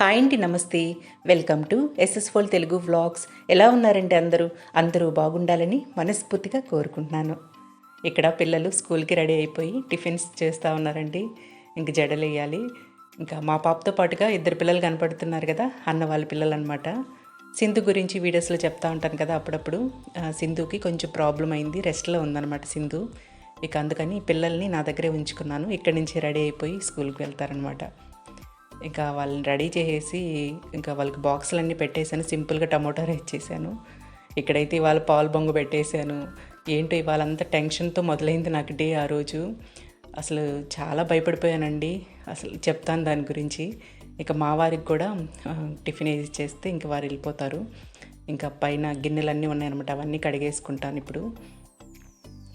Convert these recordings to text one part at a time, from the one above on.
Hi అండి నమస్తే welcome to ఎస్ఎస్ఫోల్ తెలుగు వ్లాగ్స్ ఎలా ఉన్నారండి అందరూ? అందరూ బాగుండాలని మనస్ఫూర్తిగా కోరుకుంటున్నాను. ఇక్కడ పిల్లలు స్కూల్కి రెడీ అయిపోయి టిఫిన్స్ చేస్తూ ఉన్నారండి. ఇంక జడలేయాలి. ఇంకా మా పాపతో పాటుగా ఇద్దరు పిల్లలు కనపడుతున్నారు కదా అన్న వాళ్ళ పిల్లలు అనమాట సింధు గురించి వీడియోస్లో చెప్తా ఉంటాను కదా అప్పుడప్పుడు. సింధుకి కొంచెం ప్రాబ్లం అయింది రెస్ట్లో ఉందన్నమాట సింధు. ఇక అందుకని పిల్లల్ని నా దగ్గరే ఉంచుకున్నాను. ఇక్కడి నుంచి రెడీ అయిపోయి స్కూల్కి వెళ్తారనమాట ఇంకా వాళ్ళని రెడీ చేసేసి ఇంకా వాళ్ళకి బాక్సులన్నీ పెట్టేశాను. సింపుల్గా టమోటా రైస్ చేశాను. ఇక్కడైతే ఇవాళ పాలు బొంగు పెట్టేశాను. ఏంటో ఇవాళంతా టెన్షన్తో మొదలైంది నాకు డే ఆ రోజు. అసలు చాలా భయపడిపోయానండి. అసలు చెప్తాను దాని గురించి. ఇక మా వారికి కూడా టిఫిన్ వేసి చేస్తే ఇంక వారు వెళ్ళిపోతారు. ఇంకా పైన గిన్నెలన్నీ ఉన్నాయన్నమాట. అవన్నీ కడిగేసుకుంటాను ఇప్పుడు.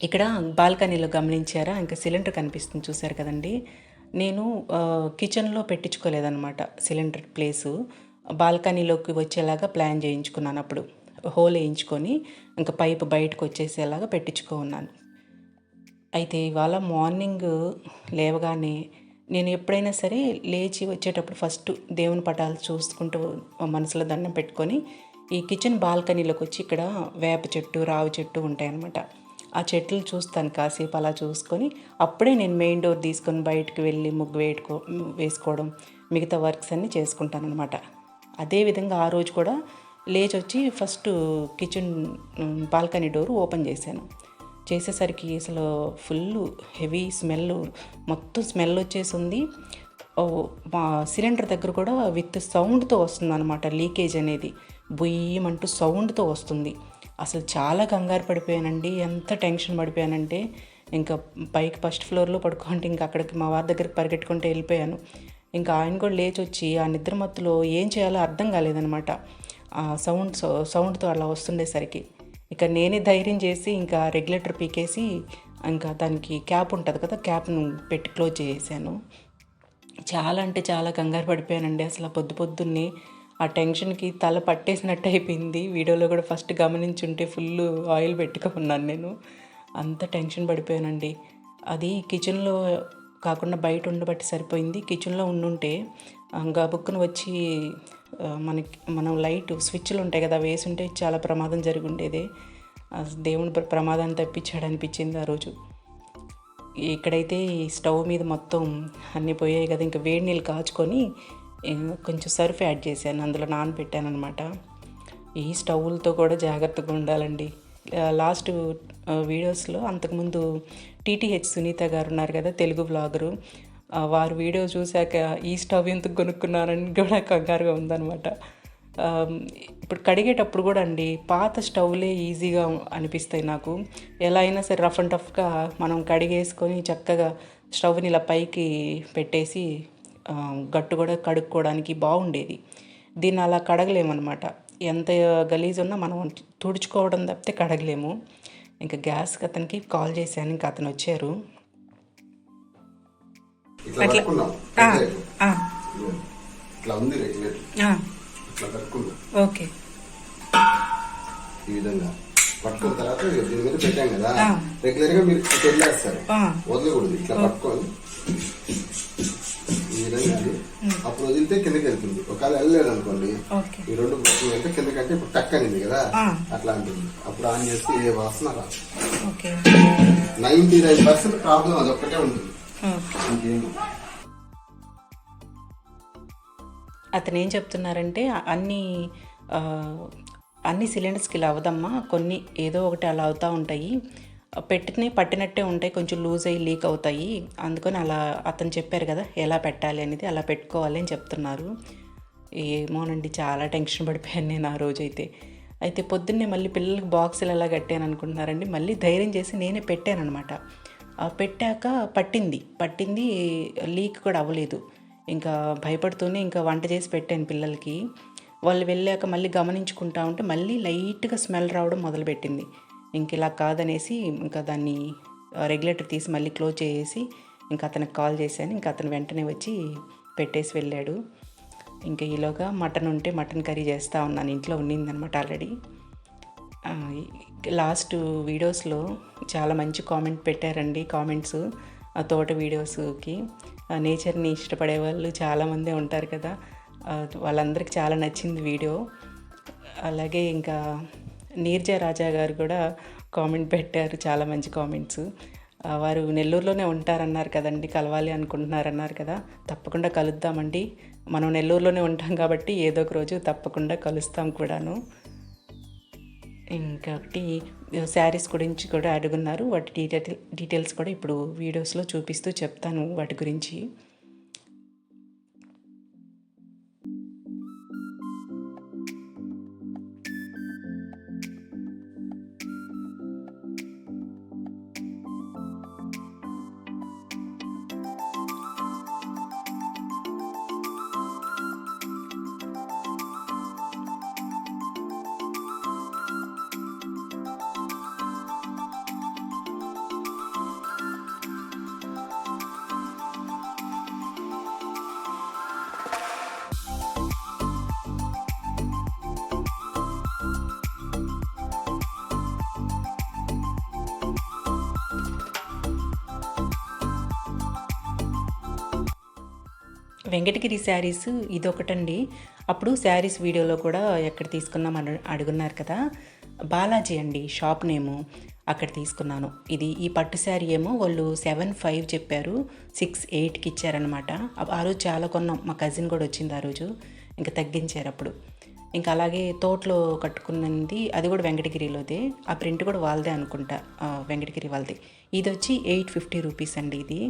ఇక్కడ బాల్కనీలో గమనించారా? ఇంకా సిలిండర్ కనిపిస్తుంది చూశారు కదండి. నేను కిచెన్లో పెట్టించుకోలేదన్నమాట సిలిండర్ ప్లేసు బాల్కనీలోకి వచ్చేలాగా ప్లాన్ చేయించుకున్నాను అప్పుడు. హోల్ వేయించుకొని ఇంకా పైపు బయటకు వచ్చేసేలాగా పెట్టించుకో ఉన్నాను. అయితే ఇవాళ మార్నింగ్ లేవగానే నేను ఎప్పుడైనా సరే లేచి వచ్చేటప్పుడు ఫస్ట్ దేవుని పటాలు చూసుకుంటూ మనసులో దండం పెట్టుకొని ఈ కిచెన్ బాల్కనీలోకి వచ్చి ఇక్కడ వేప చెట్టు రావి చెట్టు ఉంటాయన్నమాట. ఆ చెట్లు చూస్తాను కాసేపు అలా చూసుకొని అప్పుడే నేను మెయిన్ డోర్ తీసుకొని బయటకు వెళ్ళి ముగ్గు వేటుకో వేసుకోవడం మిగతా వర్క్స్ అన్నీ చేసుకుంటాను అనమాట అదేవిధంగా ఆ రోజు కూడా లేచి వచ్చి first kitchen balcony door open చేశాను. చేసేసరికి అసలు ఫుల్ హెవీ స్మెల్ మొత్తం స్మెల్ వచ్చేసింది. మా సిలిండర్ దగ్గర కూడా విత్ సౌండ్తో వస్తుంది అనమాట లీకేజ్ అనేది. బుయ్యమంటూ సౌండ్తో వస్తుంది. అసలు చాలా కంగారు పడిపోయానండి. ఎంత టెన్షన్ పడిపోయానంటే ఇంకా పైకి ఫస్ట్ ఫ్లోర్లో పడుకోండి ఇంకా అక్కడికి మా వారి దగ్గరికి పరిగెట్టుకుంటూ వెళ్ళిపోయాను. ఇంకా ఆయన కూడా లేచి వచ్చి ఆ నిద్ర మత్తులో ఏం చేయాలో అర్థం కాలేదనమాట. ఆ సౌండ్ సౌండ్తో అలా వస్తుండేసరికి. ఇక నేనే ధైర్యం చేసి ఇంకా రెగ్యులేటర్ పీకేసి ఇంకా దానికి క్యాప్ ఉంటుంది కదా క్యాప్ను పెట్టి క్లోజ్ చేసేసాను. చాలా అంటే చాలా కంగారు పడిపోయానండి. అసలు పొద్దు పొద్దున్నే ఆ టెన్షన్కి తల పట్టేసినట్టు అయిపోయింది. వీడియోలో కూడా ఫస్ట్ గమనించుంటే ఫుల్ ఆయిల్ పెట్టుకున్నాను నేను. అంత టెన్షన్ పడిపోయానండి. అది కిచెన్లో కాకుండా బయట ఉండబట్టి సరిపోయింది. కిచెన్లో ఉండుంటే గబుక్కున వచ్చి మనకి మనం లైట్ స్విచ్లు ఉంటాయి కదా వేసి ఉంటే చాలా ప్రమాదం జరిగి ఉండేదే దేవుడు దేవుని ప్రమాదాన్ని తప్పించాడు అనిపించింది ఆ రోజు. ఇక్కడైతే ఈ స్టవ్ మీద మొత్తం అన్నీ పోయాయి కదా ఇంకా వేడి నీళ్ళు కాచుకొని కొంచెం సర్ఫ్ యాడ్ చేశాను అందులో నానబెట్టాను అనమాట ఈ స్టవ్లతో కూడా జాగ్రత్తగా ఉండాలండి. లాస్ట్ వీడియోస్లో అంతకుముందు టీటీహెచ్ సునీత గారు ఉన్నారు కదా తెలుగు బ్లాగరు వారు వీడియో చూశాక ఈ స్టవ్ ఎందుకు కొనుక్కున్నారని కూడా కంగారుగా ఉందన్నమాట. ఇప్పుడు కడిగేటప్పుడు కూడా అండి పాత స్టవ్లే ఈజీగా అనిపిస్తాయి నాకు. ఎలా అయినా సరే రఫ్ అండ్ టఫ్గా మనం కడిగేసుకొని చక్కగా స్టవ్ని ఇలా పైకి పెట్టేసి గట్టు కూడా కడుక్కోవడానికి బాగుండేది. దీన్ని అలా కడగలేమన్నమాట. ఎంత గలీజ్ ఉన్నా మనం తుడుచుకోవడం తప్పితే కడగలేము. ఇంకా గ్యాస్కి అతనికి కాల్ చేశాను ఇంకా అతను వచ్చారు. ఓకే. ఈ విధంగా. పట్టుకున్న తర్వాత దీని మీద పెట్టాం కదా. రెగ్యులర్గా మీరు వదిలేస్తారు. వదలకూడదు. ఇట్లా పట్టుకొని అది. అప్పుడు వదిలితే కిందకి వెళ్తుంది. ఒకవేళ వెళ్ళలేదు అనుకోండి ఈ రెండు పట్టుకుని వెళ్తే కిందకంటే ఇప్పుడు టక్ అనింది కదా అట్లా అంటుంది. అప్పుడు ఆన్ చేస్తే ఏ వాసన రాదు. Okay. Ninety nine percent problem అది ఒక్కటే ఉంటుంది. అతను ఏం చెప్తున్నారంటే అన్ని అన్ని సిలిండర్స్కి ఇలా అవదమ్మా కొన్ని ఏదో ఒకటి అలా అవుతూ ఉంటాయి. పెట్టినవి పట్టినట్టే ఉంటాయి కొంచెం లూజ్ అయ్యి లీక్ అవుతాయి. అందుకని అలా అతను చెప్పారు కదా ఎలా పెట్టాలి అనేది అలా పెట్టుకోవాలి అని చెప్తున్నారు. ఏమోనండి చాలా టెన్షన్ పడిపోయాను నేను ఆ రోజైతే. అయితే పొద్దున్నే మళ్ళీ పిల్లలకి బాక్సులు ఎలా కట్టాను అనుకుంటున్నారండి మళ్ళీ ధైర్యం చేసి నేనే పెట్టాను అనమాట పెట్టాక పట్టింది పట్టింది లీక్ కూడా అవ్వలేదు. ఇంకా భయపడుతూనే ఇంకా వంట చేసి పెట్టాను పిల్లలకి. వాళ్ళు వెళ్ళాక మళ్ళీ గమనించుకుంటా ఉంటే మళ్ళీ లైట్గా స్మెల్ రావడం మొదలుపెట్టింది. ఇంక ఇలా కాదనేసి ఇంకా దాన్ని రెగ్యులేటర్ తీసి మళ్ళీ క్లోజ్ చేసి ఇంకా అతనికి కాల్ చేశాను. ఇంకా అతను వెంటనే వచ్చి పెట్టేసి వెళ్ళాడు. ఇంకా ఈలోగా మటన్ ఉంటే మటన్ కర్రీ చేస్తూ ఉన్నాను. ఇంట్లో ఉండిందనమాట ఆల్రెడీ. లాస్ట్ వీడియోస్లో చాలా మంచి కామెంట్ పెట్టారండి కామెంట్స్ ఆ తోట వీడియోస్కి. నేచర్ని ఇష్టపడే వాళ్ళు చాలామంది ఉంటారు కదా. వాళ్ళందరికీ చాలా నచ్చింది వీడియో. అలాగే ఇంకా నీర్జా రాజా గారు కూడా కామెంట్ పెట్టారు చాలా మంచి కామెంట్స్. వారు నెల్లూరులోనే ఉంటారన్నారు కదండి కలవాలి అనుకుంటున్నారన్నారు కదా. తప్పకుండా కలుద్దామండి. మనం నెల్లూరులోనే ఉంటాం కాబట్టి ఏదో ఒక రోజు తప్పకుండా కలుస్తాం కూడాను. ఇంకొకటి శారీస్ గురించి కూడా అడుగున్నారు. వాటి డీటెయిల్ డీటెయిల్స్ కూడా ఇప్పుడు వీడియోస్లో చూపిస్తూ చెప్తాను వాటి గురించి. వెంకటగిరి శారీస్ ఇదొకటండి. అప్పుడు శారీస్ వీడియోలో కూడా ఎక్కడ తీసుకున్నాం అని అడుగున్నారు కదా. బాలాజీ అండి షాప్ నేము అక్కడ తీసుకున్నాను. ఇది ఈ పట్టు శారీ ఏమో వాళ్ళు సెవెన్ ఫైవ్ చెప్పారు సిక్స్ ఎయిట్కి ఇచ్చారనమాట ఆ రోజు చాలా కొన్నాం మా కజిన్ కూడా వచ్చింది ఆ రోజు ఇంకా తగ్గించారు అప్పుడు. ఇంకా అలాగే తోటలో కట్టుకున్నది అది కూడా వెంకటగిరిలోదే ఆ ప్రింట్ కూడా వాళ్ళదే అనుకుంటా వెంకటగిరి వాళ్ళది. ఇది వచ్చి ఎయిట్ ఫిఫ్టీ రూపీస్ అండి ఇది.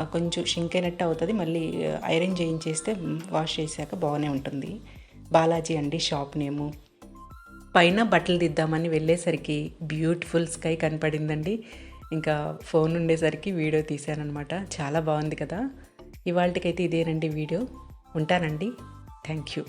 కొంచెం షింక్ అయినట్టు అవుతుంది. మళ్ళీ ఐరన్ చేయించేస్తే వాష్ చేశాక బాగానే ఉంటుంది. బాలాజీ అండి షాప్ నేము. పైన బట్టలు దిద్దామని వెళ్ళేసరికి బ్యూటిఫుల్ స్కై కనపడిందండి. ఇంకా ఫోన్ ఉండేసరికి వీడియో తీశానమాట చాలా బాగుంది కదా. ఇవాళకైతే ఇదేనండి వీడియో. ఉంటానండి. Thank you.